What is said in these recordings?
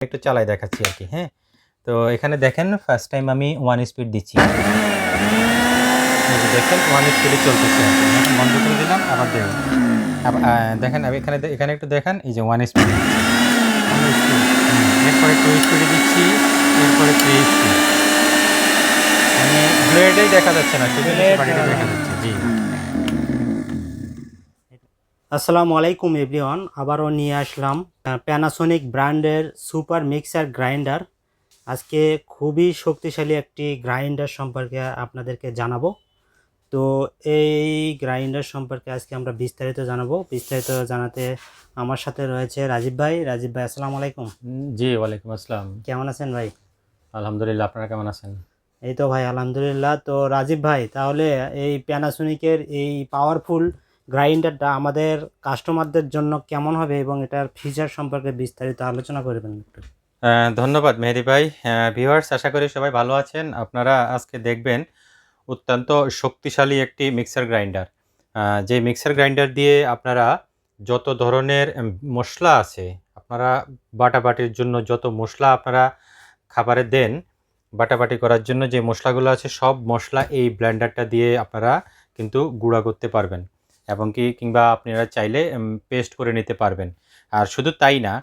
একটু চালাই দেখাচ্ছি আর কি হ্যাঁ? তো এখানে দেখেন ফার্স্ট টাইম আমি ওয়ান স্পিড দিচ্ছি। দেখেন ওয়ান স্পিডে চলতেছে এখন বন্ধ করে দিলাম আবার আহ, দেখেন আমি এখানে এখানে একটু দেখেন এই যে ওয়ান স্পিড এরপরে টু স্পিডে দিচ্ছি এরপরে থ্রি স্পিড মানে ব্লেডেই দেখা যাচ্ছে না শুধু দেখা যাচ্ছে জি। আসসালামু আলাইকুম এভরিওয়ান আবারও নিয়ে আসলাম প্যানাসোনিক ব্র্যান্ডের সুপার মিক্সার গ্রাইন্ডার। আজকে খুবই শক্তিশালী একটি গ্রাইন্ডার সম্পর্কে আপনাদেরকে জানাব। তো এই গ্রাইন্ডার সম্পর্কে আজকে আমরা বিস্তারিত জানাব। বিস্তারিত জানাতে আমার সাথে রয়েছে রাজীব ভাই। রাজীব ভাই আসসালামু আলাইকুম। জি ওয়ালাইকুম আসসালাম। কেমন আছেন ভাই? আলহামদুলিল্লাহ আপনারা কেমন আছেন? এই তো ভাই আলহামদুলিল্লাহ। তো রাজীব ভাই তাহলে এই প্যানাসোনিকের এই পাওয়ারফুল গ্রাইন্ডারটা আমাদের কাস্টমারদের জন্য কেমন হবে এবং এটার ফিচার সম্পর্কে বিস্তারিত আলোচনা করবেন একটু ধন্যবাদ মেহেদি ভাই। ভিউয়ার্স আশা করি সবাই ভালো আছেন। আপনারা আজকে দেখবেন অত্যন্ত শক্তিশালী একটি মিক্সার গ্রাইন্ডার যে মিক্সার গ্রাইন্ডার দিয়ে আপনারা যত ধরনের মশলা আছে, আপনারা বাটাবাটির জন্য যত মশলা আপনারা খাবারে দেন, বাটাবাটি করার জন্য যে মশলাগুলো আছে, সব মশলা এই ব্লেন্ডারটা দিয়ে আপনারা কিন্তু গুঁড়া করতে পারবেন। এবং কি কিংবা আপনারা চাইলে পেস্ট করে নিতে পারবেন। আর শুধু তাই না,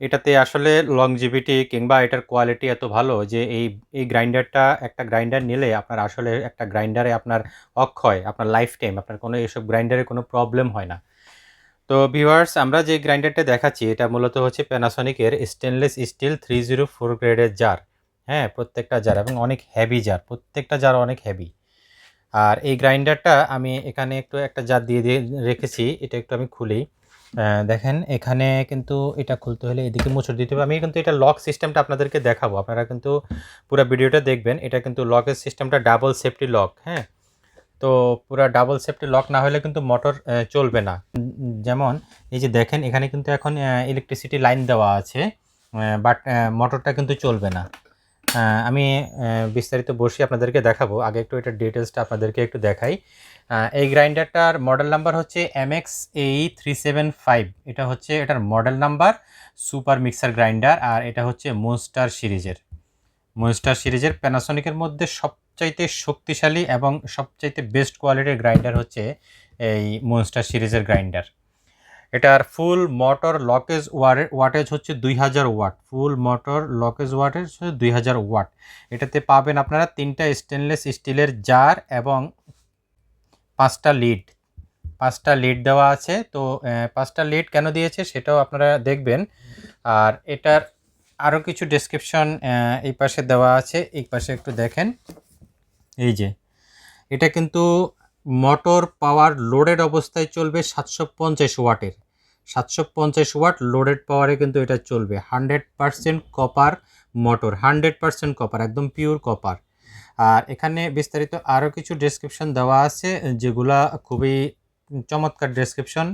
এটাতে আসলে লংজিভিটি কিংবা এটার কোয়ালিটি এত ভালো যে এই এই গ্রাইন্ডারটা, একটা গ্রাইন্ডার নিলে আপনার আসলে একটা গ্রাইন্ডারে আপনার অক্ষয় আপনার লাইফ টাইম আপনার কোনো এসব গ্রাইন্ডারে কোনো প্রবলেম হয় না। তো ভিউয়ার্স আমরা যে গ্রাইন্ডারটা দেখাচ্ছি, এটা মূলত হচ্ছে প্যানাসনিকের stainless steel three zero four গ্রেডের জার হ্যাঁ প্রত্যেকটা জার এবং অনেক হেভি জার প্রত্যেকটা জার অনেক হেভি আর এই গ্রাইন্ডারটা আমি এখানে একটু একটা জাত দিয়ে দিয়ে রেখেছি, এটা একটু আমি খুলি। দেখেন, এখানে কিন্তু এটা খুলতে হলে এদিকে মোচড় দিতে হবে। আমি কিন্তু এটা লক সিস্টেমটা আপনাদেরকে দেখাবো। আপনারা কিন্তু পুরো ভিডিওটা দেখবেন, এটা কিন্তু লকের সিস্টেমটা ডাবল সেফটি লক হ্যাঁ? তো পুরো ডাবল সেফটি লক না হলে কিন্তু মোটর চলবে না। যেমন, এই যে দেখেন, এখানে কিন্তু এখন ইলেকট্রিসিটি লাইন দেওয়া আছে বাট মোটরটা কিন্তু চলবে না। আমি বিস্তারিত বসে আপনাদেরকে দেখাবো। আগে একটু এটার ডিটেলসটা আপনাদেরকে একটু দেখাই। এই গ্রাইন্ডারটার মডেল নাম্বার হচ্ছে এম এক্স এই থ্রি সেভেন ফাইভ এটা হচ্ছে, এটার model number super mixer grinder আর এটা হচ্ছে মনস্টার সিরিজের। মনস্টার সিরিজের প্যানাসনিকের মধ্যে সবচাইতে শক্তিশালী এবং সবচাইতে বেস্ট কোয়ালিটির গ্রাইন্ডার হচ্ছে এই মনস্টার সিরিজের গ্রাইন্ডার এটার ফুল মোটর লকেজ ওয়ারের ওয়াটেজ হচ্ছে দুই হাজার ওয়াট ফুল মোটর লকেজ ওয়াটেজ হচ্ছে দুই হাজার ওয়াট এটাতে পাবেন আপনারা তিনটা স্টেনলেস স্টিলের জার এবং পাঁচটা লিড পাঁচটা লিড দেওয়া আছে। তো পাঁচটা লিড কেন দিয়েছে সেটাও আপনারা দেখবেন। আর এটার আরও কিছু ডেসক্রিপশন এই পাশে দেওয়া আছে। এই পাশে একটু দেখেন। এই যে, এটা কিন্তু মোটর পাওয়ার লোডেড অবস্থায় চলবে সাতশো পঞ্চাশ ওয়াটের। সাতশো পঞ্চাশ ওয়াট লোডেড পাওয়ারে কিন্তু এটা চলবে। Hundred percent copper motor, hundred percent copper, একদম পিওর কপার। আর এখানে বিস্তারিত আরও কিছু ডেসক্রিপশন দেওয়া আছে, যেগুলা খুবই চমৎকার description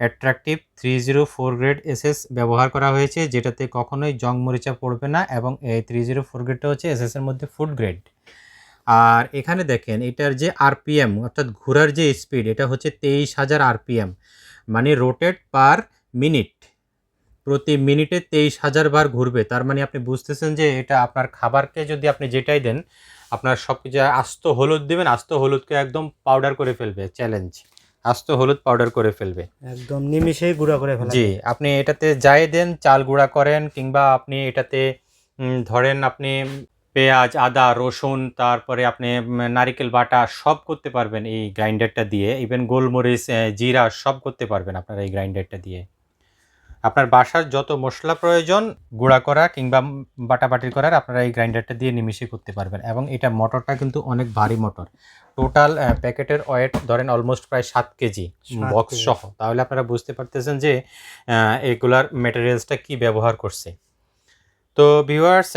attractive three zero four grade SS ব্যবহার করা হয়েছে, যেটাতে কখনোই জং মরিচা পড়বে না, এবং এই থ্রি জিরো ফোর গ্রেডটা হচ্ছে এসএস এর মধ্যে ফুড গ্রেড আর এখানে দেখেন এটার যে আরপিএম অর্থাৎ ঘোরার যে স্পিড এটা হচ্ছে তেইশ হাজার আরপিএম মানে রোটেট পার মিনিট প্রতি মিনিটে তেইশ হাজার বার ঘুরবে। তার মানে আপনি বুঝতেছেন যে এটা আপনার খাবারকে যদি আপনি যেটাই দেন আপনার সব কিছু আস্ত হলুদ দেবেন আস্ত হলুদকে একদম পাউডার করে ফেলবে চ্যালেঞ্জ আস্ত হলুদ পাউডার করে ফেলবে। একদম নিমিষেই গুঁড়া করে ফেলা জি আপনি এটাতে যাই দেন চাল গুঁড়া করেন কিংবা আপনি এটাতে ধরেন আপনি পেঁয়াজ আদা রসুন তারপরে আপনি নারিকেল বাটা সব করতে পারবেন এই গ্রাইন্ডারটা দিয়ে। ইভেন গোলমরিচ জিরা সব করতে পারবেন আপনারা এই গ্রাইন্ডারটা দিয়ে। আপনার বাসার যত মশলা প্রয়োজন গুঁড়া করা কিংবা বাটাবাটি করার আপনারা এই গ্রাইন্ডারটা দিয়ে নিমিশে করতে পারবেন। এবং এটা মোটরটা কিন্তু অনেক ভারী মোটর। টোটাল প্যাকেটের ওয়েট ধরেন অলমোস্ট প্রায় সাত কেজি বক্স সহ। তাহলে আপনারা বুঝতে পারতেছেন যে এগুলার মেটেরিয়ালসটা কি ব্যবহার করছে। তো ভিউয়ার্স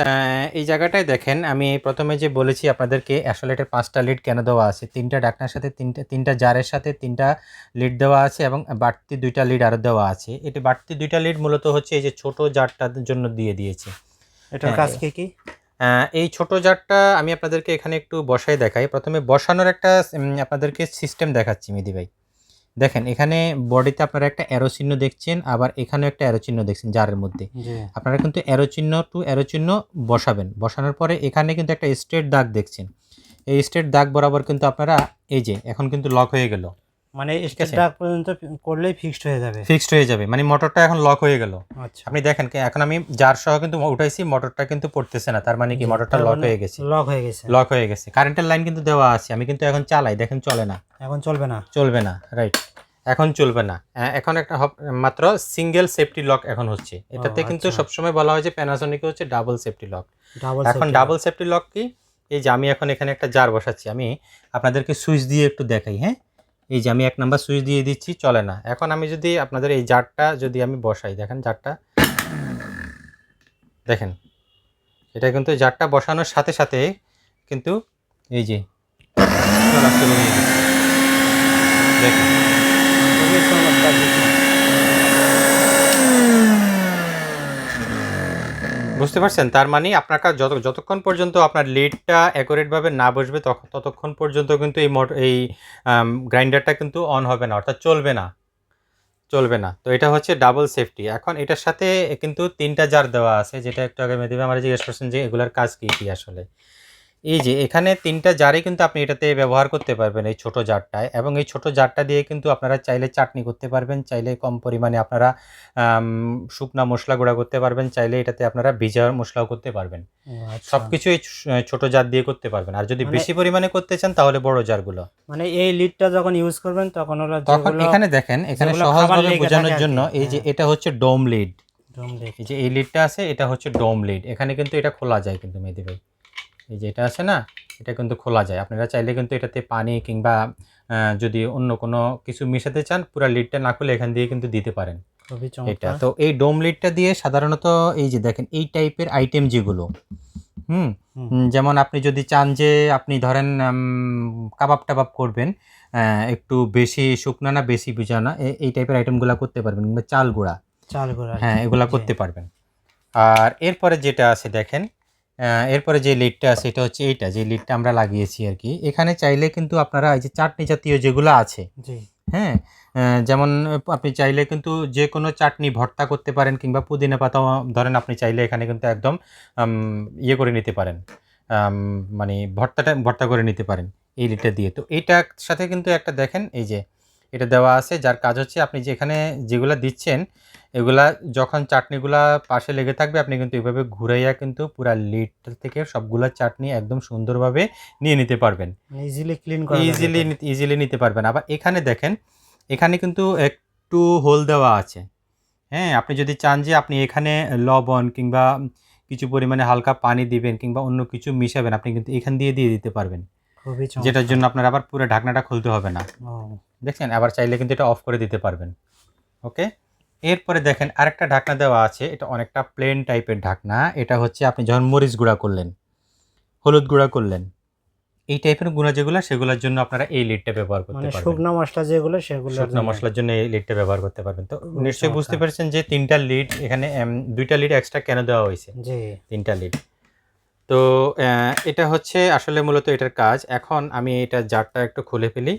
এই জায়গাটায় দেখেন আমি প্রথমে যে বলেছি আপনাদেরকে আসলে এটার পাঁচটা লিড কেন দেওয়া আছে? তিনটা ডাকনার সাথে তিনটা তিনটা জারের সাথে তিনটা লিড দেওয়া আছে এবং বাড়তি দুইটা লিড আরও দেওয়া আছে। এটি বাড়তি দুইটা লিড মূলত হচ্ছে এই যে ছোট জারটার জন্য দিয়ে দিয়েছে। এটার হ্যাঁ, কাজ কি? কি এই ছোট জারটা আমি আপনাদেরকে এখানে একটু বসাই দেখাই। প্রথমে বসানোর একটা আপনাদেরকে সিস্টেম দেখাচ্ছি মিদি ভাই দেখেন এখানে বডিতে আপনারা একটা অ্যারো চিহ্ন দেখছেন আবার এখানেও একটা অ্যারো চিহ্ন দেখছেন জারের মধ্যে। আপনারা কিন্তু অ্যারো চিহ্ন টু অ্যারো চিহ্ন বসাবেন। বসানোর পরে এখানে কিন্তু একটা স্ট্রেট দাগ দেখছেন। এই স্ট্রেট দাগ বরাবর কিন্তু আপনারা এই যে এখন কিন্তু লক হয়ে গেল। মানে। স্টেট পর্যন্ত করলেই ফিক্সড হয়ে যাবে। ফিক্সড হয়ে যাবে। মানে মোটরটা এখন লক হয়ে গেল। আচ্ছা। আপনি দেখেন এখন আমি জার সহ কিন্তু উঠাইছি মোটরটা কিন্তু পড়তেছে না। তার মানে কি মোটরটা লক হয়ে গেছে। লক হয়ে গেছে। লক হয়ে গেছে। কারেন্টের লাইন কিন্তু দেওয়া আছে। আমি কিন্তু এখন চালাই দেখেন চলে না। এখন চলবে না। চলবে না রাইট এখন চলবে না। এখন একটা মাত্র সিঙ্গেল সেফটি লক এখন হচ্ছে। এটাতে কিন্তু আচ্ছা। সবসময় বলা হয় যে প্যানাসোনিকে হচ্ছে ডাবল সেফটি লক ডাবল এখন ডাবল সেফটি লক কি? এই যে আমি এখন এখানে একটা জার বসাচ্ছি। আমি আপনাদেরকে সুইচ দিয়ে একটু দেখাই হ্যাঁ? এই যে আমি এক নাম্বার সুইচ দিয়ে দিচ্ছি, চলে না এখন আমি যদি আপনাদের এই জারটা যদি আমি বসাই, দেখেন জারটা, দেখেন, এটা কিন্তু জারটা বসানোর সাথে সাথে কিন্তু এই যে। দেখেন খুবই চমৎকার দেখুন। বুঝতে পারছেন? তার মানে আপনার যত যতক্ষণ পর্যন্ত আপনার লিডটা অ্যাকুরেটভাবে না বসবে ততক্ষণ পর্যন্ত কিন্তু এই মোট এই গ্রাইন্ডারটা কিন্তু অন হবে না, অর্থাৎ চলবে না। চলবে না। তো এটা হচ্ছে ডাবল সেফটি এখন এটার সাথে কিন্তু তিনটা জার দেওয়া আছে, যেটা একটু আগে মেদিবে আমার জিজ্ঞেস করছেন যে এগুলার কাজ কী কী আসলে? এই যে এখানে তিনটা জারই কিন্তু আপনি এটাতে ব্যবহার করতে পারবেন এই ছোট জারটায়। এবং এই ছোট জারটা দিয়ে কিন্তু আপনারা চাইলে চাটনি করতে পারবেন চাইলে কম পরিমাণে আপনারা শুকনা মশলা গুঁড়া করতে পারবেন চাইলে এটাতে আপনারা ভিজা মশলাও করতে পারবেন। আচ্ছা। সবকিছু এই ছ- ছোট জার দিয়ে করতে পারবেন। আর যদি মানে- বেশি পরিমাণে করতে চান তাহলে বড় জারগুলো। মানে এই লিডটা যখন ইউজ করবেন তখন ওরা তখন এখানে দেখেন এখানে সহজভাবে বোঝানোর জন্য এই যে হ্যাঁ। এটা হচ্ছে ডোম লিড। দেখি। এই যে এই লিডটা আছে এটা হচ্ছে ডোম লিড। এখানে কিন্তু এটা খোলা যায় কিন্তু মেহেদি ভাই এই যে এটা আছে না এটা কিন্তু খোলা যায়। আপনারা চাইলে কিন্তু এটাতে পানি কিংবা যদি অন্য কোনো কিছু মিশাতে চান পুরো লিডটা না খুলে এখান দিয়ে কিন্তু দিতে পারেন। এটা। তো এই ডোম লিডটা দিয়ে সাধারণত এই যে দেখেন এই টাইপের আইটেম যেগুলো হুম। যেমন আপনি যদি চান যে আপনি ধরেন কাবাব টাবাব করবেন একটু বেশি শুকনা না বেশি ভিজা না এই টাইপের আইটেমগুলো করতে পারবেন কিংবা চাল গুঁড়া। চাল গুঁড়া হ্যাঁ এগুলা করতে পারবেন। আর এরপরে যেটা আছে দেখেন এরপরে যে লিডটা আছে এটা হচ্ছে এইটা যে লিডটা আমরা লাগিয়েছি আর কি। এখানে চাইলে কিন্তু আপনারা এই যে চাটনি জাতীয় যেগুলো আছে হ্যাঁ যেমন আপনি চাইলে কিন্তু যে কোনো চাটনি ভর্তা করতে পারেন কিংবা পুদিনা পাতা ধরেন আপনি চাইলে এখানে কিন্তু একদম ইয়ে করে নিতে পারেন। মানে ভর্তাটা ভর্তা করে নিতে পারেন এই লিডটা দিয়ে। তো এইটার সাথে কিন্তু একটা দেখেন এই যে এটা দেওয়া আছে। যার কাজ হচ্ছে আপনি যেখানে যেগুলা দিচ্ছেন এগুলা যখন চাটনিগুলা পাশে লেগে থাকবে আপনি কিন্তু এইভাবে ঘুরাইয়া কিন্তু পুরা লিড থেকে সবগুলা চাটনি একদম সুন্দরভাবে নিয়ে নিতে পারবেন। ইজিলি ক্লিন ইজিলি ইজিলি নিতে পারবেন। আবার এখানে দেখেন এখানে কিন্তু একটু হোল দেওয়া আছে। হ্যাঁ আপনি যদি চান যে আপনি এখানে লবণ কিংবা কিছু পরিমাণে হালকা পানি দিবেন কিংবা অন্য কিছু মিশাবেন আপনি কিন্তু এখান দিয়ে দিয়ে দিতে পারবেন। যেটার জন্য আপনার আবার পুরো ঢাকনাটা খুলতে হবে না। দেখছেন? আবার চাইলে কিন্তু এটা অফ করে দিতে পারবেন। ওকে? এরপরে দেখেন আরেকটা ঢাকনা দেওয়া আছে। এটা অনেকটা প্লেন টাইপের ঢাকনা। এটা হচ্ছে আপনি যখন মরিচ গুঁড়া করলেন হলুদ গুঁড়া করলেন এই টাইপের গুঁড়া যেগুলো সেগুলোর জন্য আপনারা এই লিডটা ব্যবহার করতে মানে পারবেন। শুকনো মশলা যেগুলো সেগুলো শুকনো মশলার জন্য এই লিডটা ব্যবহার করতে পারবেন। তো নিশ্চয়ই বুঝতে। পারছেন যে তিনটা লিড এখানে দুইটা লিড এক্সট্রা কেন দেওয়া হয়েছে? জি। তিনটা লিড তো এটা হচ্ছে আসলে মূলত এটার কাজ। এখন আমি এটা জারটা একটু খুলে ফেলি।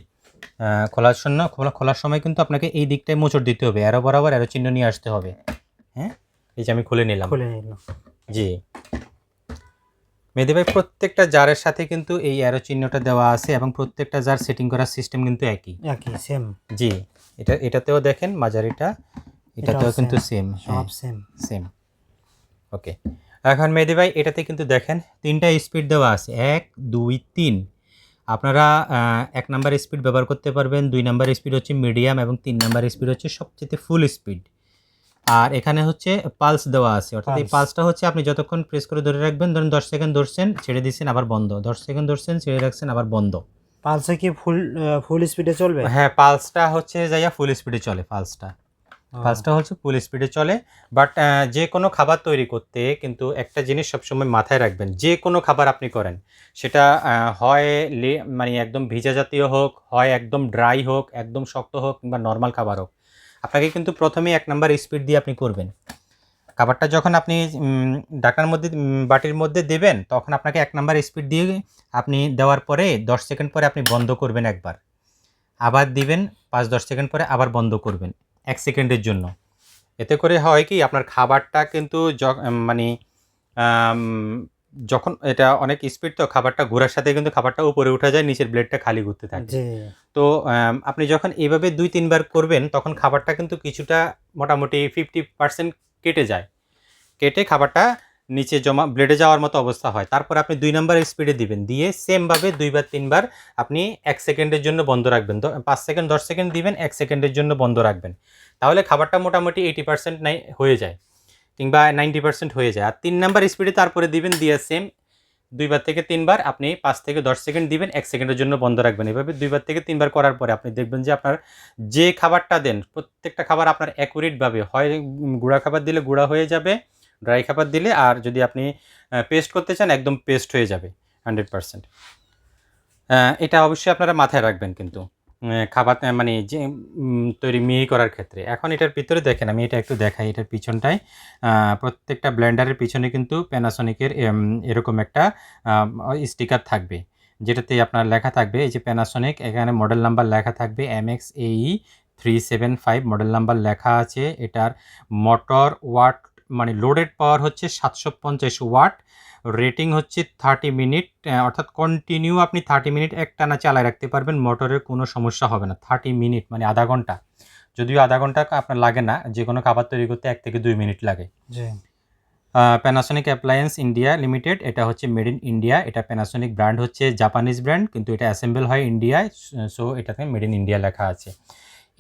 খোলার জন্য খোলা খোলার সময় কিন্তু আপনাকে এই দিকটায় মোচড় দিতে হবে। এরো বরাবর এরো চিহ্ন নিয়ে আসতে হবে। হ্যাঁ? এই যে আমি খুলে নিলাম। খুলে নিল জি। মেহেদি ভাই প্রত্যেকটা জারের সাথে কিন্তু এই অ্যারো চিহ্নটা দেওয়া আছে এবং প্রত্যেকটা জার সেটিং করার সিস্টেম কিন্তু একই। একই সেম জি। এটা এটাতেও দেখেন মাঝারিটা এটাতেও কিন্তু সেম সব সেম সেম ওকে এখন মেহেদি ভাই এটাতে কিন্তু দেখেন তিনটা স্পিড দেওয়া আছে। এক দুই তিন। আপনারা এক নাম্বার স্পিড ব্যবহার করতে পারবেন দুই নাম্বার স্পিড হচ্ছে মিডিয়াম এবং তিন নাম্বার স্পিড হচ্ছে সবচেয়ে ফুল স্পিড আর এখানে হচ্ছে পালস দেওয়া আছে অর্থাৎ এই পালসটা হচ্ছে আপনি যতক্ষণ প্রেস করে ধরে রাখবেন ধরুন দশ সেকেন্ড ধরছেন ছেড়ে দিচ্ছেন আবার বন্ধ। দশ সেকেন্ড ধরছেন ছেড়ে রাখছেন আবার বন্ধ। পালসে কি ফুল ফুল স্পিডে চলবে? হ্যাঁ পালসটা হচ্ছে যাইয়া ফুল স্পিডে চলে পালসটা ফার্স্টটা হচ্ছে ফুল স্পিডে চলে বাট যে কোনো খাবার তৈরি করতে কিন্তু একটা জিনিস সবসময় মাথায় রাখবেন, যে কোনো খাবার আপনি করেন, সেটা হয় মানে একদম ভিজা জাতীয় হোক, হয় একদম ড্রাই হোক, একদম শক্ত হোক কিংবা নর্মাল খাবার হোক, আপনাকে কিন্তু প্রথমেই এক নাম্বার স্পিড দিয়ে আপনি করবেন। খাবারটা যখন আপনি ডাকার মধ্যে বাটির মধ্যে দেবেন, তখন আপনাকে এক নাম্বার স্পিড দিয়ে আপনি দেওয়ার পরে দশ সেকেন্ড পরে আপনি বন্ধ করবেন একবার। আবার দিবেন, পাঁচ দশ সেকেন্ড পরে আবার বন্ধ করবেন। এক সেকেন্ডের জন্য। এতে করে হয় কি আপনার খাবারটা কিন্তু য- মানে যখন এটা অনেক স্পিড তো খাবারটা ঘোরার সাথে কিন্তু খাবারটা উপরে উঠে যায় নিচের ব্লেডটা খালি ঘুরতে থাকে। তো আপনি যখন এইভাবে দুই তিনবার করবেন তখন খাবারটা কিন্তু কিছুটা মোটামুটি ফিফটি পার্সেন্ট কেটে যায়। কেটে খাবারটা নিচে জমা ব্লেডে যাওয়ার মতো অবস্থা হয়। তারপর আপনি দুই নাম্বার স্পিডে দিবেন। দিয়ে সেমভাবে দুইবার তিনবার আপনি এক সেকেন্ডের জন্য বন্ধ রাখবেন। পাঁচ সেকেন্ড দশ সেকেন্ড দিবেন, এক সেকেন্ডের জন্য বন্ধ রাখবেন। তাহলে খাবারটা মোটামুটি এইটি পার্সেন্ট নাই, হয়ে যায়। কিংবা নাইনটি পার্সেন্ট হয়ে যায়। আর তিন নাম্বার স্পিডে তারপরে দিবেন, দিয়ে সেম দুইবার থেকে তিনবার আপনি পাঁচ থেকে দশ সেকেন্ড দিবেন, এক সেকেন্ডের জন্য বন্ধ রাখবেন। এভাবে দুইবার থেকে তিনবার করার পরে আপনি দেখবেন যে আপনার যে খাবারটা দেন, প্রত্যেকটা খাবার আপনার অ্যাকুরেটভাবে হয়। গুঁড়া খাবার দিলে গুঁড়া হয়ে যাবে। ড্রাই খাবার দিলে আর যদি আপনি পেস্ট করতে চান, একদম পেস্ট হয়ে যাবে হান্ড্রেড পারসেন্ট এটা অবশ্যই আপনারা মাথায় রাখবেন কিন্তু খাবার মানে যে তৈরি মিহি করার ক্ষেত্রে। এখন এটার ভিতরে দেখেন, আমি এটা একটু দেখাই, এটার পিছনটায়। প্রত্যেকটা ব্লেন্ডারের পিছনে কিন্তু প্যানাসনিকের এরকম একটা স্টিকার থাকবে। যেটাতে আপনার লেখা থাকবে, এই যে প্যানাসনিক এখানে মডেল নাম্বার লেখা থাকবে এম এক্স এই three seven five model number লেখা আছে। এটার মোটর ওয়াট মানে লোডেড পাওয়ার হচ্ছে সাতশো পঞ্চাশ ওয়াট রেটিং হচ্ছে থার্টি মিনিট অর্থাৎ কন্টিনিউ আপনি থার্টি মিনিট একটানা চালায় রাখতে পারবেন মোটরের কোনো সমস্যা হবে না থার্টি মিনিট মানে আধা ঘণ্টা। যদিও আধা ঘণ্টা আপনার লাগে না যে কোনো খাবার তৈরি করতে এক থেকে দুই মিনিট লাগে। প্যানাসনিক অ্যাপ্লায়েন্স ইন্ডিয়া লিমিটেড এটা হচ্ছে মেড ইন ইন্ডিয়া এটা প্যানাসনিক ব্র্যান্ড হচ্ছে জাপানিজ ব্র্যান্ড কিন্তু এটা অ্যাসেম্বল হয় ইন্ডিয়ায় সো এটাতে মেড ইন ইন্ডিয়া লেখা আছে।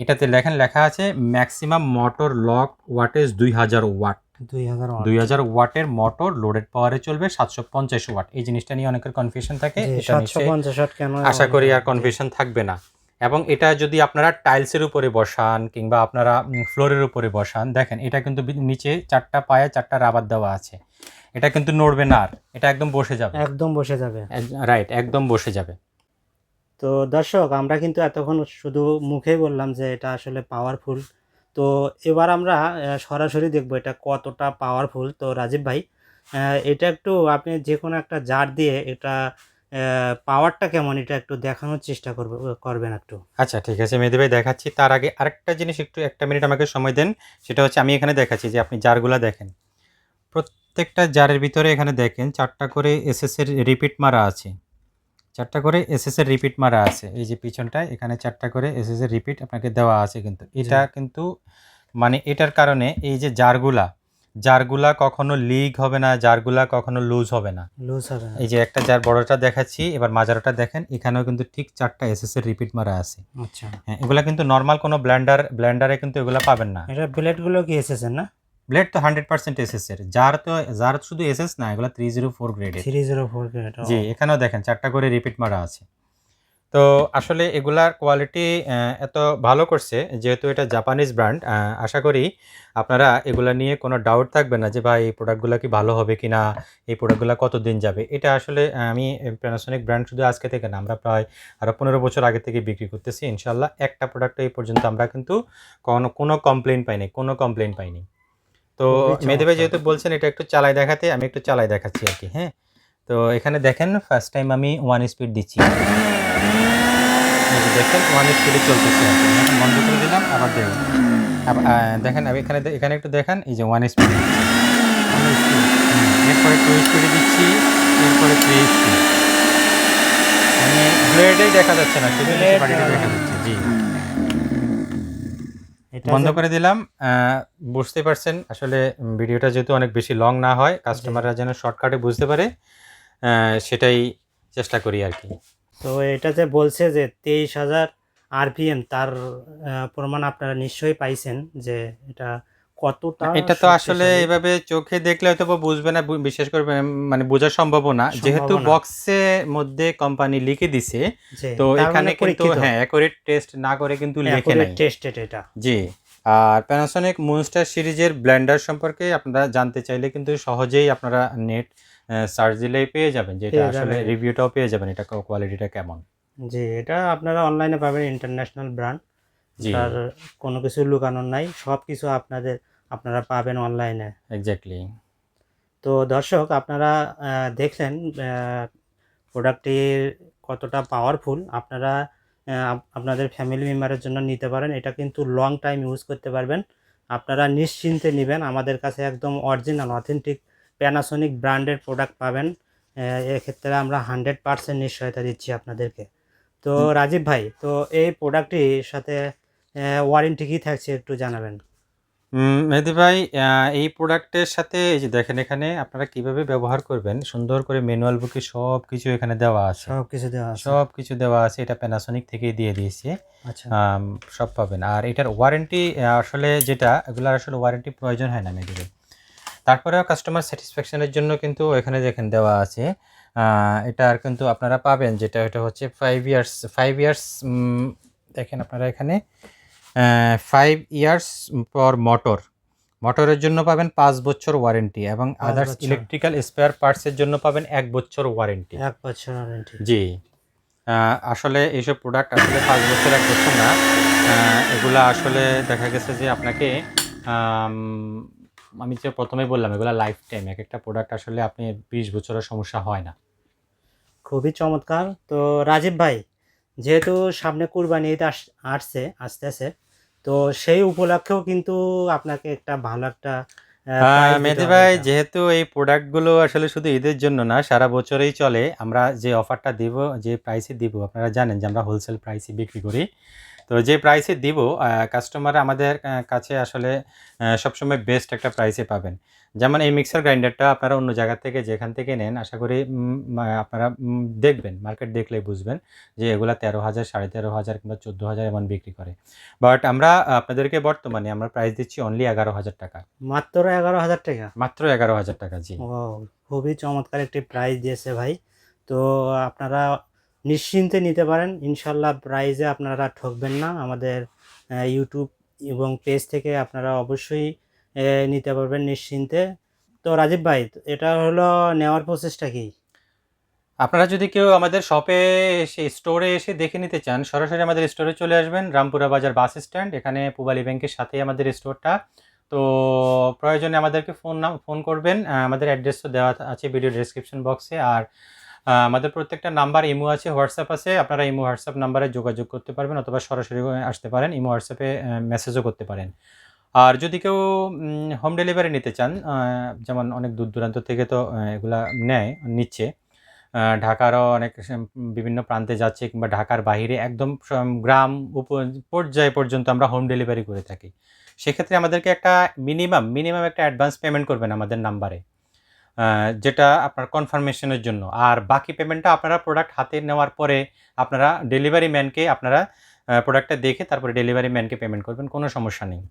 এটাতে লেখেন লেখা আছে ম্যাক্সিমাম মোটর লক ওয়াটেজ দুই হাজার ওয়াট দুই হাজার ওয়াটের মোটর লোডেড পাওয়ারে চলবে সাতশো পঞ্চাশ ওয়াট। এই জিনিসটা নিয়ে অনেকের কনফিউশন থাকে আশা করি আর কনফিউশন থাকবে না। এবং এটা যদি আপনারা টাইলসের উপরে বসান কিংবা আপনারা ফ্লোরের উপরে বসান দেখেন এটা কিন্তু নিচে চারটা পায়ে চারটা রাবার দেওয়া আছে। এটা কিন্তু নড়বে না আর এটা একদম বসে যাবে। একদম বসে যাবে। রাইট একদম বসে যাবে। তো দর্শক আমরা কিন্তু এতক্ষণ শুধু মুখেই বললাম যে এটা আসলে পাওয়ারফুল তো এবার আমরা সরাসরি দেখব এটা কতটা পাওয়ারফুল তো রাজীব ভাই এটা একটু আপনি যে কোনো একটা জার দিয়ে এটা পাওয়ারটা কেমন এটা একটু দেখানোর চেষ্টা করবে, করবেন একটু। আচ্ছা ঠিক আছে, মেহেদি ভাই দেখাচ্ছি। তার আগে আরেকটা জিনিস একটু, একটা মিনিট আমাকে সময় দেন। সেটা হচ্ছে আমি এখানে দেখাচ্ছি যে আপনি জারগুলো দেখেন। প্রত্যেকটা জারের ভিতরে এখানে দেখেন, চারটা করে এসএসের রিপিট মারা আছে। চারটা করে এসএস এর রিপিট মারা আছে। এই যে পিছনটায় এখানে চারটা করে এসএস এর রিপিট আপনাকে দেওয়া আছে কিন্তু। এটা কিন্তু মানে এটার কারণে এই যে জারগুলা জারগুলা কখনো লিক হবে না জারগুলা কখনো লুজ হবে না। লুজ হবে না। এই যে একটা জার বড়টা দেখাচ্ছি এবার মাজারটা দেখেন এখানেও কিন্তু ঠিক চারটা এসএস এর রিপিট মারা আছে। আচ্ছা। হ্যাঁ এগুলা কিন্তু নর্মাল কোনো ব্লেন্ডার ব্লেন্ডারে কিন্তু এগুলা পাবেন না। এটা ব্লেডগুলো কি এসেছে না? ব্লেড তো হান্ড্রেড পার্সেন্ট এসএস এর। যার তো যার শুধু এসএস না এগুলা থ্রি জিরো ফোর গ্রেডের থ্রি জিরো ফোর গ্রেড জি এখানেও দেখেন চারটা করে রিপিট মারা আছে। তো আসলে এগুলার কোয়ালিটি এত ভালো করছে যেহেতু এটা জাপানিজ ব্র্যান্ড আশা করি আপনারা এগুলা নিয়ে কোনো ডাউট থাকবে না যে ভাই এই প্রোডাক্টগুলো কি ভালো হবে কি না এই প্রোডাক্টগুলো কতদিন যাবে। এটা আসলে আমি প্যানাসনিক ব্র্যান্ড শুধু আজকে থেকে না আমরা প্রায় আরও পনেরো বছর আগে থেকে বিক্রি করতেছি ইনশাল্লাহ একটা প্রোডাক্ট এই পর্যন্ত আমরা কিন্তু কোনো কোনো কমপ্লেন পাইনি কোনো কমপ্লেন পাইনি। তো মেয়েদেবে যেহেতু বলছেন এটা একটু চালাই দেখাতে আমি একটু চালাই দেখাচ্ছি আর কি হ্যাঁ? তো এখানে দেখেন ফার্স্ট টাইম আমি ওয়ান স্পিড দিচ্ছি। দেখেন ওয়ান স্পিডে চলতেছে আর কি। এখন বন্ধ করে দিলাম আবার দেব। দেখেন আমি এখানে এখানে একটু দেখান এই যে ওয়ান স্পিড এরপরে টু স্পিডে দিচ্ছি এরপরে থ্রি স্পিড মানে ব্লেডেই দেখা যাচ্ছে না শুধু দেখা যাচ্ছে জি। বন্ধ করে দিলাম। বুঝতে পারছেন আসলে ভিডিওটা যেহেতু অনেক বেশি লং না হয় কাস্টমাররা যেন শর্টকাটে বুঝতে পারে সেটাই চেষ্টা করি আর কি। তো এটা যে বলছে যে তেইশ হাজার আরপিএম তার প্রমাণ আপনারা নিশ্চয়ই পাইছেন যে এটা কতটা এটা তো আসলে এভাবে চোখে দেখলে হয়তো বুঝবে না বিশেষ করে মানে বোঝা সম্ভব না। যেহেতু না। বক্সের মধ্যে কোম্পানি লিখে দিছে তো এখানে মানে কিন্তু হ্যাঁ অ্যাকুরেট টেস্ট না করে কিন্তু লেখে নাই। tested এটা জি আর প্যানাসনিক মুনস্টার সিরিজের ব্লেন্ডার সম্পর্কে আপনারা জানতে চাইলে কিন্তু সহজেই আপনারা নেট সার্চ দিলেই পেয়ে যাবেন যেটা আসলে। রিভিউটাও পেয়ে যাবেন এটা কোয়ালিটিটা কেমন? জি এটা আপনারা অনলাইনে পাবেন ইন্টারন্যাশনাল ব্র্যান্ড তার কোনো কিছু লুকানোর নাই সব কিছু আপনাদের আপনারা পাবেন অনলাইনে এক্স্যাক্টলি তো দর্শক আপনারা দেখলেন প্রোডাক্টটি কতটা পাওয়ারফুল আপনারা আপনাদের ফ্যামিলি মেম্বারের জন্য নিতে পারেন। এটা কিন্তু লং টাইম ইউজ করতে পারবেন। আপনারা নিশ্চিন্তে নেবেন। আমাদের কাছে একদম অরিজিনাল অথেন্টিক প্যানাসোনিক ব্র্যান্ডের প্রোডাক্ট পাবেন। এক্ষেত্রে আমরা হান্ড্রেড পার্সেন্ট নিশ্চয়তা দিচ্ছি আপনাদেরকে। তো রাজীব ভাই তো এই প্রোডাক্টটির সাথে ওয়ারেন্টি কী থাকছে একটু জানাবেন? মেহেদি ভাই এই প্রোডাক্টের সাথে এই যে দেখেন এখানে আপনারা কীভাবে ব্যবহার করবেন সুন্দর করে ম্যানুয়াল বুকে সব কিছু এখানে দেওয়া আছে। সব কিছু দেওয়া আছে। সব কিছু দেওয়া আছে এটা প্যানাসোনিক থেকেই দিয়ে দিয়েছে। আচ্ছা। সব পাবেন। আর এটার ওয়ারেন্টি আসলে যেটা এগুলো আসলে ওয়ারেন্টি প্রয়োজন হয় না মেহেদি ভাই। তারপরেও কাস্টমার স্যাটিসফ্যাকশনের জন্য কিন্তু এখানে যেখানে দেওয়া আছে। আহ, এটার কিন্তু আপনারা পাবেন যেটা এটা হচ্ছে ফাইভ ইয়ার্স ফাইভ ইয়ার্স দেখেন আপনারা এখানে ফাইভ ইয়ার্স পর মোটর মোটরের জন্য পাবেন পাঁচ বছর ওয়ারেন্টি এবং আদার্স ইলেকট্রিক্যাল স্পেয়ার পার্টসের জন্য পাবেন এক বছর ওয়ারেন্টি এক বছর ওয়ারেন্টি জি। আসলে এইসব প্রোডাক্ট আসলে পাঁচ বছর এক বছর না। এগুলা আসলে দেখা গেছে যে আপনাকে আমি যে প্রথমে বললাম এগুলা লাইফ টাইম এক একটা প্রোডাক্ট আসলে আপনি বিশ বছরের সমস্যা হয় না। খুবই চমৎকার। তো রাজীব ভাই যেহেতু সামনে কুরবানি ঈদ আস- আসছে আসতেছে তো সেই উপলক্ষেও কিন্তু আপনাকে একটা ভালো একটা আহ, মেহেদি ভাই যেহেতু এই প্রোডাক্টগুলো আসলে শুধু ঈদের জন্য না সারা বছরেই চলে আমরা যে অফারটা দিব যে প্রাইসে দিব আপনারা জানেন যে আমরা হোলসেল প্রাইসে বিক্রি করি। তো যে প্রাইসে দিব কাস্টমার আমাদের কাছে আসলে সবসময় বেস্ট একটা প্রাইসে পাবেন। যেমন এই মিক্সার গ্রাইন্ডারটা আপনারা অন্য জায়গা থেকে যেখান থেকে নেন আশা করি আপনারা দেখবেন মার্কেট দেখলেই বুঝবেন যে এগুলা তেরো হাজার সাড়ে তেরো হাজার কিংবা চোদ্দ হাজার এমন বিক্রি করে। বাট আমরা আপনাদেরকে বর্তমানে আমরা প্রাইস দিচ্ছি অনলি এগারো হাজার টাকা। মাত্র এগারো হাজার টাকা? মাত্র এগারো হাজার টাকা জি। ও খুবই চমৎকার একটি প্রাইজ দিয়েছে ভাই। তো আপনারা নিশ্চিন্তে নিতে পারেন। ইনশাল্লাহ প্রাইজে আপনারা ঠকবেন না। আমাদের ইউটিউব এবং পেজ থেকে আপনারা অবশ্যই নিতে পারবেন নিশ্চিন্তে। তো রাজীব ভাই, এটা হলো নেওয়ার প্রসেসটা কি? আপনারা যদি কেউ আমাদের শপে এসে স্টোরে এসে দেখে নিতে চান, সরাসরি আমাদের স্টোরে চলে আসবেন, রামপুরা বাজার বাস স্ট্যান্ড এখানে পূবালী ব্যাংকের সাথেই আমাদের স্টোরটা তো প্রয়োজনে আমাদেরকে ফোন নাম ফোন করবেন। আমাদের অ্যাড্রেস তো দেওয়া আছে ভিডিও ডেসক্রিপশন বক্সে আর আমাদের প্রত্যেকটা নাম্বার, ইমো আছে, হোয়াটসঅ্যাপ আছে। আপনারা ইমো, হোয়াটসঅ্যাপ নাম্বারে যোগাযোগ করতে পারবেন অথবা সরাসরি আসতে পারেন। ইমো, হোয়াটসঅ্যাপে মেসেজও করতে পারেন। আর যদি কেউ হোম ডেলিভারি নিতে চান যেমন অনেক দূর দূরান্ত থেকে তো এগুলা নেয়, নিচ্ছে ঢাকারও অনেক বিভিন্ন প্রান্তে যাচ্ছে কিংবা ঢাকার বাইরে একদম গ্রাম উপ, পর্যায়ে পর্যন্ত আমরা হোম ডেলিভারি করে থাকি। সেক্ষেত্রে আমাদেরকে একটা মিনিমাম মিনিমাম একটা অ্যাডভান্স পেমেন্ট করবেন আমাদের নাম্বারে। যেটা আপনার কনফার্মেশনের জন্য। আর বাকি পেমেন্টটা আপনারা প্রোডাক্ট হাতে নেওয়ার পরে আপনারা ডেলিভারি ম্যানকে আপনারা প্রোডাক্টটা দেখে তারপরে ডেলিভারি ম্যানকে পেমেন্ট করবেন, কোনো সমস্যা নেই।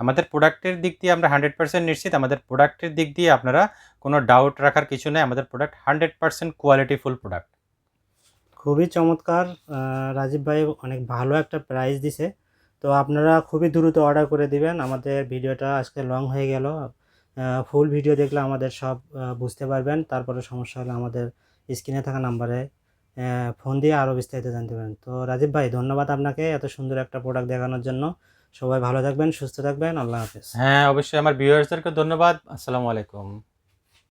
আমাদের প্রোডাক্টের দিক দিয়ে আমরা হান্ড্রেড পার্সেন্ট নিশ্চিত, আমাদের প্রোডাক্টের দিক দিয়ে আপনারা কোনো ডাউট রাখার কিছু নেই, আমাদের product hundred percent qualityful product খুবই চমৎকার রাজীব ভাই অনেক ভালো একটা প্রাইস দিছে। তো আপনারা খুবই দ্রুত অর্ডার করে দিবেন। আমাদের ভিডিওটা আজকে লং হয়ে গেল। ফুল ভিডিও দেখলে আমাদের সব বুঝতে পারবেন। তারপরে সমস্যা হলে আমাদের স্ক্রিনে থাকা নাম্বারে ফোন দিয়ে আরও বিস্তারিত জানতে পারেন। তো রাজীব ভাই, ধন্যবাদ আপনাকে এত সুন্দর একটা প্রোডাক্ট দেখানোর জন্য। সবাই ভালো থাকবেন, সুস্থ থাকবেন। আল্লাহ হাফেজ। হ্যাঁ অবশ্যই। আমার ভিউয়ার্সদেরকে ধন্যবাদ। আসসালামু আলাইকুম।